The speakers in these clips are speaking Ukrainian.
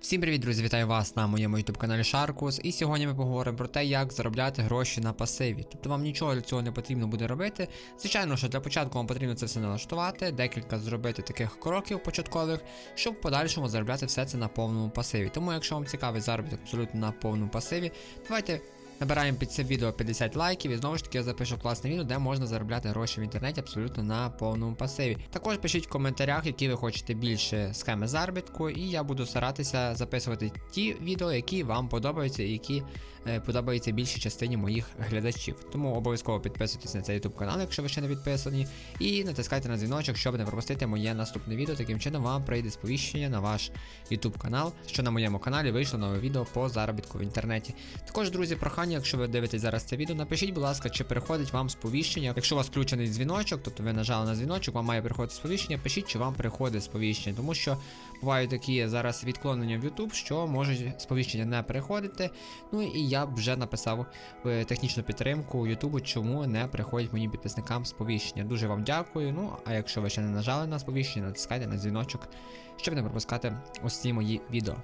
Всім привіт, друзі! Вітаю вас на моєму youtube каналі Шаркус. І сьогодні ми поговоримо про те, як заробляти гроші на пасиві. Тобто вам нічого для цього не потрібно буде робити. Звичайно, що для початку вам потрібно це все налаштувати, декілька зробити таких кроків початкових, щоб в подальшому заробляти все це на повному пасиві. Тому, якщо вам цікавий заробіток абсолютно на повному пасиві, давайте. Набираємо під це відео 50 лайків і знову ж таки я запишу класне відео, де можна заробляти гроші в інтернеті абсолютно на повному пасиві. Також пишіть в коментарях, які ви хочете більше схеми заробітку, і я буду старатися записувати ті відео, які вам подобаються і які е, подобаються більшій частині моїх глядачів. Тому обов'язково підписуйтесь на цей YouTube канал, якщо ви ще не підписані, і натискайте на дзвіночок, щоб не пропустити моє наступне відео. Таким чином вам прийде сповіщення на ваш YouTube канал, що на моєму каналі вийшло нове відео по заробітку в інтернеті. Також, друзі, прохання, якщо ви дивитесь зараз це відео, напишіть, будь ласка, чи приходить вам сповіщення. Якщо у вас включений дзвіночок, тобто ви нажали на дзвіночок, вам має приходити сповіщення, пишіть, чи вам приходить сповіщення, тому що бувають такі зараз відклонення в YouTube, що можуть сповіщення не приходити. Ну і я б вже написав е, технічну підтримку YouTube, чому не приходять моїм підписникам сповіщення. Дуже вам дякую. Ну а якщо ви ще не нажали на сповіщення, натискайте на дзвіночок, щоб не пропускати ці мої відео.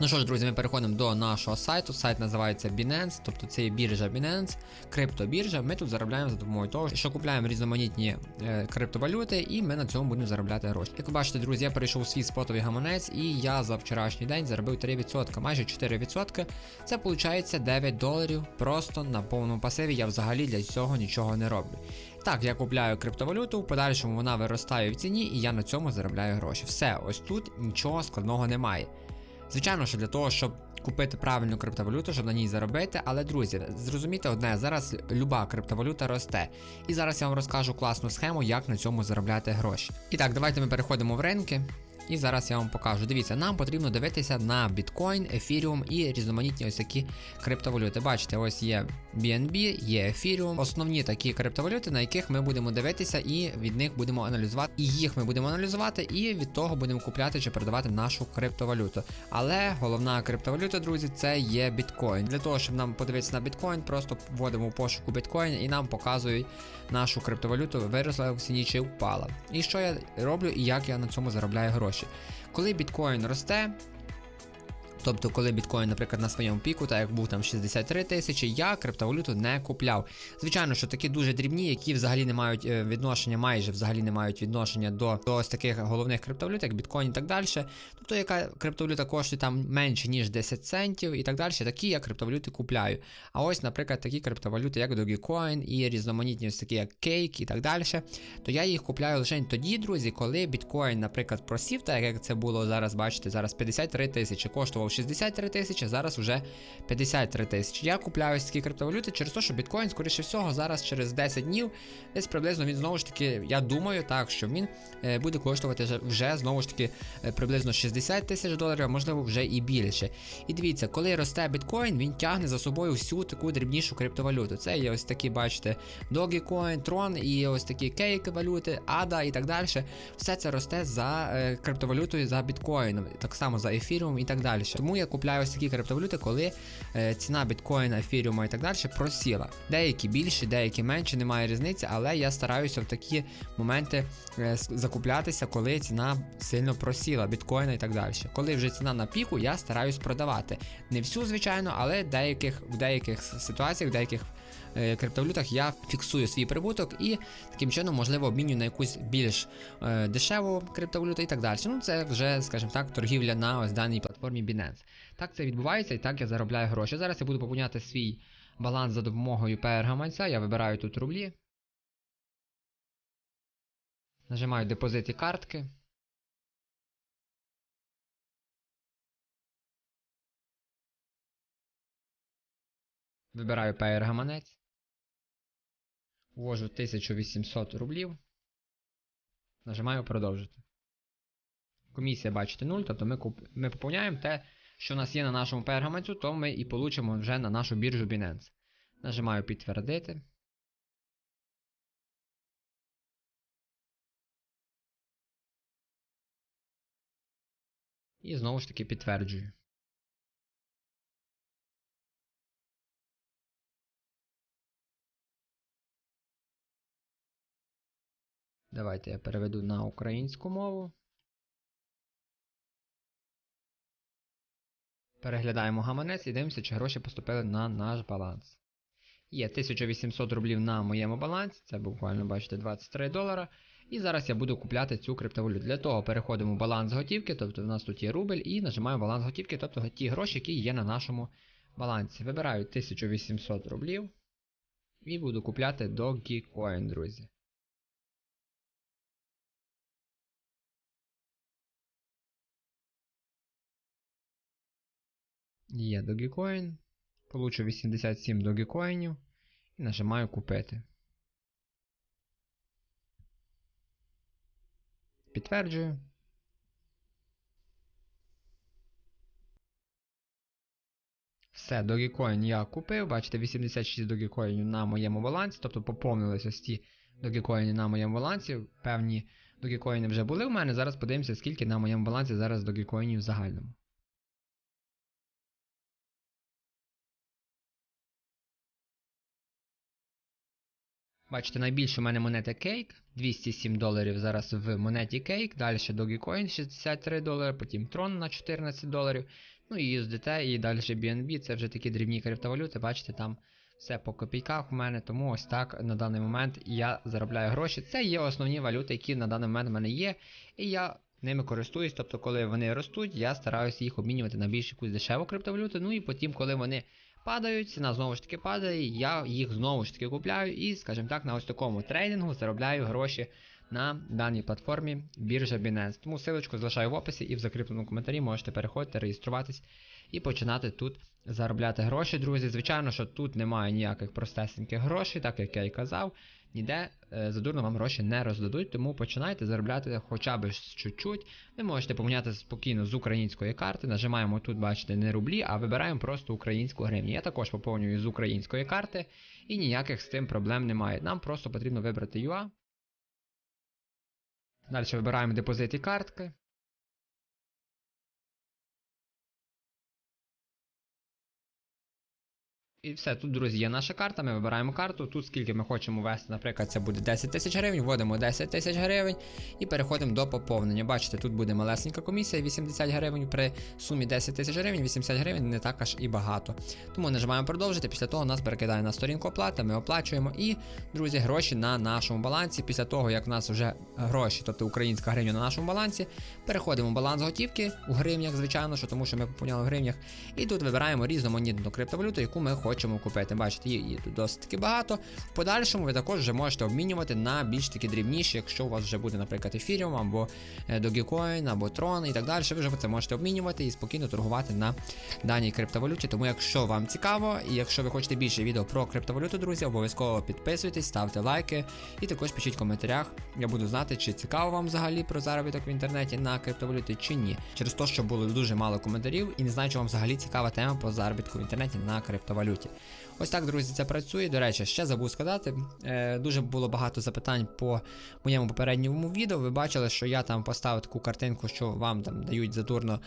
Ну що ж, друзі, ми переходимо до нашого сайту. Сайт називається Binance, тобто це є біржа Binance, криптобіржа. Ми тут заробляємо за допомогою того, що купляємо різноманітні е, криптовалюти, і ми на цьому будемо заробляти гроші. Як ви бачите, друзі, я перейшов у свій спотовий гаманець, і я за вчорашній день заробив 3%, майже 4%. Це виходить 9 доларів просто на повному пасиві. Я взагалі для цього нічого не роблю. Так, я купляю криптовалюту, в подальшому вона виростає в ціні, і я на цьому заробляю гроші. Все, ось тут нічого складного немає. Звичайно, що для того, щоб купити правильну криптовалюту, щоб на ній заробити. Але, друзі, зрозумійте одне, зараз люба криптовалюта росте. І зараз я вам розкажу класну схему, як на цьому заробляти гроші. І так, давайте ми переходимо в ринки. І зараз я вам покажу. Дивіться, нам потрібно дивитися на біткоін, ефіріум і різноманітні ось такі криптовалюти. Бачите, ось є BNB, є ефіріум, основні такі криптовалюти, на яких ми будемо дивитися, і від них будемо аналізувати. І їх ми будемо аналізувати, і від того будемо купляти чи продавати нашу криптовалюту. Але головна криптовалюта, друзі, це є біткоін. Для того, щоб нам подивитися на біткоін, просто вводимо в пошуку біткоін і нам показують нашу криптовалюту, виросла в ціні чи впала. І що я роблю і як я на цьому заробляю гроші. Коли біткоін росте, Тобто, коли біткоін, наприклад, на своєму піку, так як був там 63 тисячі, я криптовалюту не купляв. Звичайно, що такі дуже дрібні, які взагалі не мають е, відношення, майже взагалі не мають відношення до, до ось таких головних криптовалют, як біткоін і так далі. Тобто, яка криптовалюта коштує там менше, ніж 10 центів і так далі, такі я криптовалюти купляю. А ось, наприклад, такі криптовалюти, як Dogecoin і різноманітні ось такі, як Cake і так далі, то я їх купляю лише тоді, друзі, коли біткоін, наприклад, просів, так як це було зараз, бачите, зараз 53 тисячі, коштував 63 тисячі, зараз вже 53 тисячі. Я купляю такі криптовалюти через те, що біткоін, скоріше всього, зараз через 10 днів, десь приблизно він знову ж таки, я думаю, так, що він е, буде коштувати вже- знову ж таки е, приблизно 60 тисяч доларів, а можливо вже і більше. І дивіться, коли росте біткоін, він тягне за собою всю таку дрібнішу криптовалюту. Це є ось такі, бачите, Dogecoin, Tron і ось такі кейк валюти, ADA і так далі. Все це росте за е, криптовалютою, за біткоїном, так само за ефіріум і так далі. Тому я купляю ось такі криптовалюти, коли е, ціна біткоїна, ефіріума і так далі просіла. Деякі більше, деякі менше, немає різниці, але я стараюся в такі моменти е, закуплятися, коли ціна сильно просіла, біткоїна і так далі. Коли вже ціна на піку, я стараюсь продавати. Не всю, звичайно, але деяких, в деяких ситуаціях, в деяких е, криптовалютах я фіксую свій прибуток і таким чином, можливо, обмінюю на якусь більш дешеву криптовалюту і так далі. Ну, це вже, скажімо так, торгівля на ось даній платформі Binance. Так це відбувається і так я заробляю гроші. Зараз я буду поповняти свій баланс за допомогою PR-гаманця. Я вибираю тут рублі. Нажимаю депозит і картки. Вибираю PR гаманець. Ввожу 1800 рублів. Нажимаю продовжити. Комісія, бачите, 0, тобто ми, куп... ми поповняємо те, що у нас є на нашому гаманцю, то ми і получимо вже на нашу біржу Binance. Нажимаю підтвердити. І знову ж таки підтверджую. Давайте я переведу на українську мову. Переглядаємо гаманець і дивимося, чи гроші поступили на наш баланс. Є 1800 рублів на моєму балансі, це буквально, бачите, 23 долара. І зараз я буду купляти цю криптовалюту. Для того переходимо в баланс готівки, тобто в нас тут є рубль, і нажимаю баланс готівки, тобто ті гроші, які є на нашому балансі. Вибираю 1800 рублів і буду купляти Dogecoin, друзі. Є Dogecoin. Получу 87 Dogecoinів і нажимаю купити. Підтверджую. Все, Dogecoin я купив. Бачите, 86 Dogecoin на моєму балансі, тобто поповнилися ось ці Dogecoin на моєму балансі. Певні Dogecoin вже були в мене. Зараз подивимося, скільки на моєму балансі зараз Dogecoin в загальному. Бачите, найбільше у мене монета Cake, 207 доларів зараз в монеті Cake, далі Dogecoin 63 долари, потім Tron на 14 доларів, ну і USDT, і далі BNB, це вже такі дрібні криптовалюти, бачите, там все по копійках у мене, тому ось так на даний момент я заробляю гроші. Це є основні валюти, які на даний момент в мене є, і я ними користуюсь, тобто коли вони ростуть, я стараюся їх обмінювати на більш якусь дешеву криптовалюту, ну і потім, коли вони падають, ціна знову ж таки падає, я їх знову ж таки купляю і, скажімо так, на ось такому трейдингу заробляю гроші на даній платформі біржа Binance. Тому силочку залишаю в описі і в закріпленому коментарі можете переходити, реєструватись і починати тут заробляти гроші, друзі. Звичайно, що тут немає ніяких простесеньких грошей, так як я і казав. Ніде е, задурно вам гроші не роздадуть, тому починайте заробляти хоча б чуть-чуть. Ви можете поміняти спокійно з української карти. Нажимаємо тут, бачите, не рублі, а вибираємо просто українську гривню. Я також поповнюю з української карти, і ніяких з цим проблем немає. Нам просто потрібно вибрати UA. Далі вибираємо депозит і картки. І все, тут, друзі, є наша карта, ми вибираємо карту. Тут скільки ми хочемо ввести, наприклад, це буде 10 тисяч гривень, вводимо 10 тисяч гривень і переходимо до поповнення. Бачите, тут буде малесенька комісія, 80 гривень при сумі 10 тисяч гривень, 80 гривень не так аж і багато. Тому нажимаємо продовжити. Після того нас перекидає на сторінку оплати, ми оплачуємо і, друзі, гроші на нашому балансі. Після того, як в нас вже гроші, тобто українська гривня на нашому балансі, переходимо в баланс готівки у гривнях, звичайно, що тому що ми поповняли в гривнях. І тут вибираємо різноманітну криптовалюту, яку ми хочемо хочемо купити. Бачите, її тут досить таки багато. В подальшому ви також вже можете обмінювати на більш такі дрібніші, якщо у вас вже буде, наприклад, Ethereum або е, Dogecoin, або Tron і так далі. Ви вже це можете обмінювати і спокійно торгувати на даній криптовалюті. Тому, якщо вам цікаво, і якщо ви хочете більше відео про криптовалюту, друзі, обов'язково підписуйтесь, ставте лайки і також пишіть в коментарях. Я буду знати, чи цікаво вам взагалі про заробіток в інтернеті на криптовалюті чи ні. Через те, що було дуже мало коментарів, і не знаю, чи вам взагалі цікава тема по заробітку в інтернеті на криптовалюті. Ось так, друзі, це працює. До речі, ще забув сказати. Е, Дуже було багато запитань по моєму попередньому відео. Ви бачили, що я там поставив таку картинку, що вам там дають задурно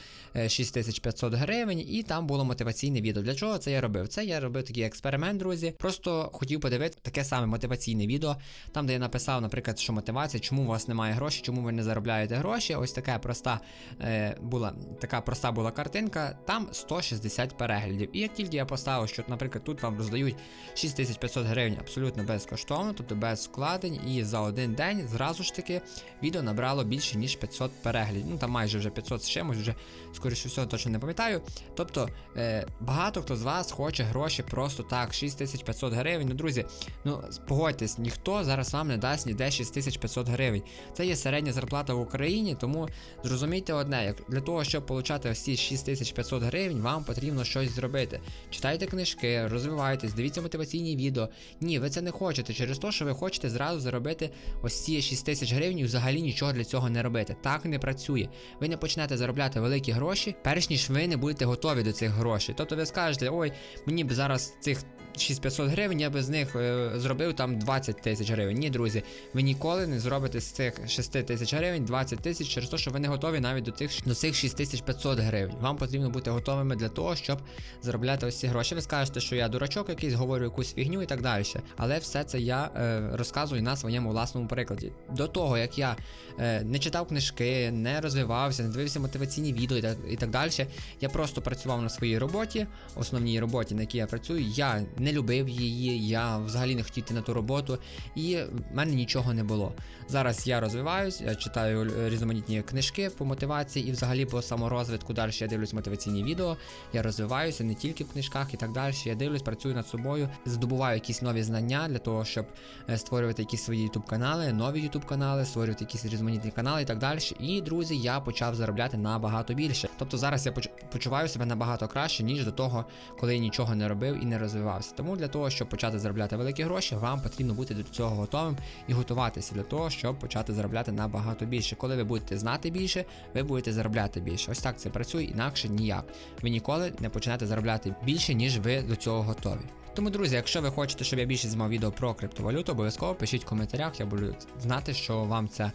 6500 гривень, і там було мотиваційне відео. Для чого це я робив? Це я робив такий експеримент, друзі. Просто хотів подивитися таке саме мотиваційне відео, там, де я написав, наприклад, що мотивація, чому у вас немає грошей, чому ви не заробляєте гроші. Ось така проста е, була така проста була картинка, там 160 переглядів. І як тільки я поставив, що, наприклад, тут вам роздають 6500 гривень абсолютно безкоштовно, тобто без вкладень, і за один день зразу ж таки відео набрало більше, ніж 500 переглядів. Ну там майже вже 500 з чимось, вже скоріше всього точно не пам'ятаю. Тобто е, багато хто з вас хоче гроші просто так, 6500 гривень. Ну, друзі, ну погодьтесь, ніхто зараз вам не дасть ніде 6500 гривень. Це є середня зарплата в Україні, тому зрозумійте одне, як для того, щоб отримати ці 6500 гривень, вам потрібно щось зробити. Читайте книжки, розвивайтесь, дивіться мотиваційні відео. Ні, ви це не хочете через те, що ви хочете зразу заробити ось ці 6 тисяч гривень і взагалі нічого для цього не робити. Так не працює. Ви не почнете заробляти великі гроші, перш ніж ви не будете готові до цих грошей. Тобто ви скажете, ой, мені б зараз цих 6500 гривень, я би з них е, зробив там 20 тисяч гривень. Ні, друзі, ви ніколи не зробите з цих 6 тисяч гривень 20 тисяч через те, що ви не готові навіть до тих до цих 6500 гривень. Вам потрібно бути готовими для того, щоб заробляти ось ці гроші. Ви скажете, що я дурачок якийсь, говорю якусь фігню і так далі. Але все це я е, розказую на своєму власному прикладі. До того як я е, не читав книжки, не розвивався, не дивився мотиваційні відео і так, і так далі. Я просто працював на своїй роботі, основній роботі, на якій я працюю. Я не любив її, я взагалі не хотів йти на ту роботу, і в мене нічого не було. Зараз я розвиваюсь, я читаю різноманітні книжки по мотивації і взагалі по саморозвитку. Далі я дивлюсь мотиваційні відео, я розвиваюся не тільки в книжках і так далі. Я дивлюсь, працюю над собою, здобуваю якісь нові знання для того, щоб е, створювати якісь свої ютуб канали, нові ютуб канали, створювати якісь різноманітні канали і так далі. І друзі, я почав заробляти набагато більше. Тобто зараз я почуваю себе набагато краще, ніж до того, коли я нічого не робив і не розвивався. Тому для того, щоб почати заробляти великі гроші, вам потрібно бути до цього готовим і готуватися для того, щоб почати заробляти набагато більше. Коли ви будете знати більше, ви будете заробляти більше. Ось так це працює, інакше ніяк. Ви ніколи не почнете заробляти більше, ніж ви до цього готові. Тому, друзі, якщо ви хочете, щоб я більше знімав відео про криптовалюту, обов'язково пишіть в коментарях, я буду знати, що вам ця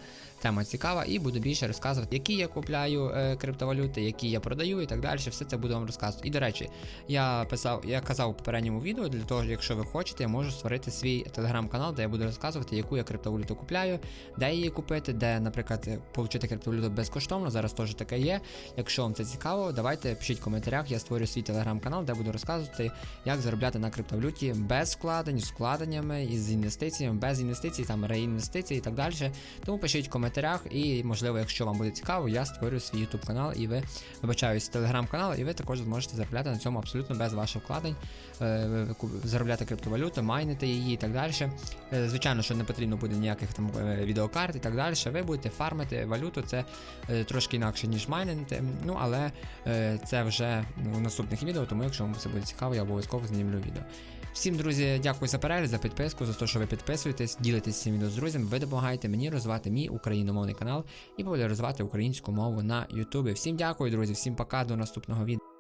тема цікава, і буду більше розказувати, які я купляю е, криптовалюти, які я продаю і так далі. Все це буду вам розказувати. І до речі, я писав, я казав у попередньому відео, для того, якщо ви хочете, я можу створити свій телеграм-канал, де я буду розказувати, яку я криптовалюту купляю, де її купити, де, наприклад, отримати криптовалюту безкоштовно. Зараз теж таке є. Якщо вам це цікаво, давайте пишіть в коментарях. Я створю свій телеграм-канал, де буду розказувати, як заробляти на криптовалюті без вкладень, з вкладеннями, із інвестиціями, без інвестицій, там реінвестиції і так далі. Тому пишіть в коментарях, і можливо, якщо вам буде цікаво, я створю свій YouTube канал і ви вибачаюсь, телеграм-канал, і ви також зможете заробляти на цьому абсолютно без ваших вкладень, е, заробляти криптовалюту, майнити її і так далі. Е, Звичайно, що не потрібно буде ніяких там е, відеокарт і так далі. Ви будете фармити валюту, це трошки інакше, ніж майнити. Ну але це вже в наступних відео, тому якщо вам це буде цікаво, я обов'язково знімлю відео. Всім, друзі, дякую за перегляд, за підписку, за те, що ви підписуєтесь, ділитесь цим відео з друзями. Ви допомагаєте мені розвивати мій україномовний канал і популяризувати українську мову на Ютубі. Всім дякую, друзі, всім пока, до наступного відео.